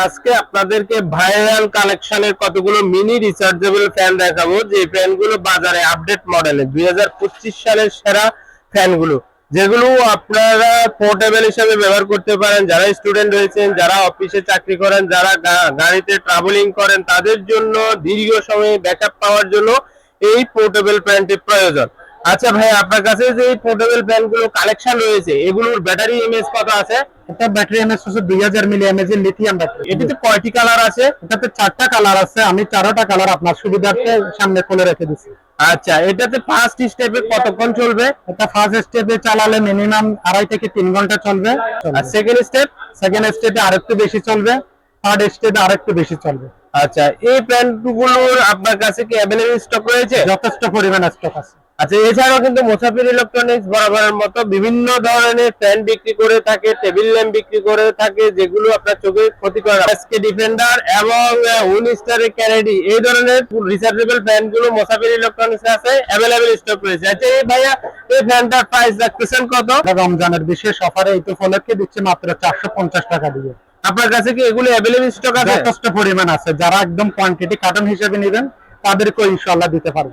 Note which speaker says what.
Speaker 1: আজকে আপনাদেরকে ভাইরাল কালেকশনের কতগুলো মিনি রিচার্জেবল ফ্যান দেখাবো। যে ফ্যানগুলো বাজারে আপডেট মডেলে দুই হাজার পঁচিশ সালের সেরা ফ্যানগুলো যেগুলো আপনারা পোর্টেবল হিসেবে ব্যবহার করতে পারেন। যারা স্টুডেন্ট রয়েছেন যারা অফিসে চাকরি করেন, যারা গাড়িতে ট্রাভেলিং করেন, তাদের জন্য দীর্ঘ সময় ব্যাকআপ পাওয়ার জন্য এই পোর্টেবল ফ্যানটি প্রয়োজন। আচ্ছা ভাই আপনার কাছে যে পোর্টেবল ফ্যানগুলো কালেকশন রয়েছে এগুলোর ব্যাটারি এমএস কত আছে?
Speaker 2: এটা ব্যাটারি এমএস হচ্ছে দুই হাজার মিলি এমএজ এর লিথিয়াম ব্যাটারি
Speaker 1: এটাতে কয়টি কালার আছে?
Speaker 2: এটাতে চারটা কালার আছে আমি চারোটা কালার আপনার সুবিধার্থে সামনে খুলে রেখে দিচ্ছি।
Speaker 1: আচ্ছা এটাতে ফার্স্ট স্টেপে কতক্ষণ চলবে?
Speaker 2: এটা ফার্স্ট স্টেপে চালালে মিনিমাম আড়াই থেকে তিন ঘণ্টা চলবে।
Speaker 1: আর সেকেন্ড স্টেপ
Speaker 2: সেকেন্ড স্টেপে আরেকটু বেশি চলবে থার্ড স্টেপে আরেকটু বেশি চলবে।
Speaker 1: আচ্ছা এই প্যান্টগুলোর আপনার কাছে কি অ্যাভেলেবল স্টক রয়েছে?
Speaker 2: যথেষ্ট পরিমাণ স্টক আছে।
Speaker 1: আচ্ছা এছাড়াও কিন্তু মুসাফির ইলেকট্রনিক্স বরাবরের মতো বিভিন্ন ধরনের ফ্যান বিক্রি করে থাকে টেবিল ল্যাম্প বিক্রি করে থাকে যেগুলো আপনার চোখে ক্ষতি করে এসকে ডিফেন্ডার এবং উইনস্টারের ক্যানেডি এই ধরনের রিচার্জেবল ফ্যানগুলো মুসাফির ইলেকট্রনিক্স আছে অ্যাভেলেবল স্টক রয়েছে। আচ্ছা এই ভাইয়া এই ফ্যানটার প্রাইস রাখতেছেন কত?
Speaker 2: রমজানের বিশেষ অফারে এই তো উপলক্ষে দিচ্ছে মাত্র চারশো পঞ্চাশ টাকা দিয়ে।
Speaker 1: আপনার কাছে কি এগুলো অ্যাভেলেবল স্টক আছে?
Speaker 2: যথেষ্ট পরিমাণ আছে। যারা একদম কোয়ান্টিটি কার্টন হিসেবে নেবেন তাদেরকে ইনশাল্লাহ দিতে পারব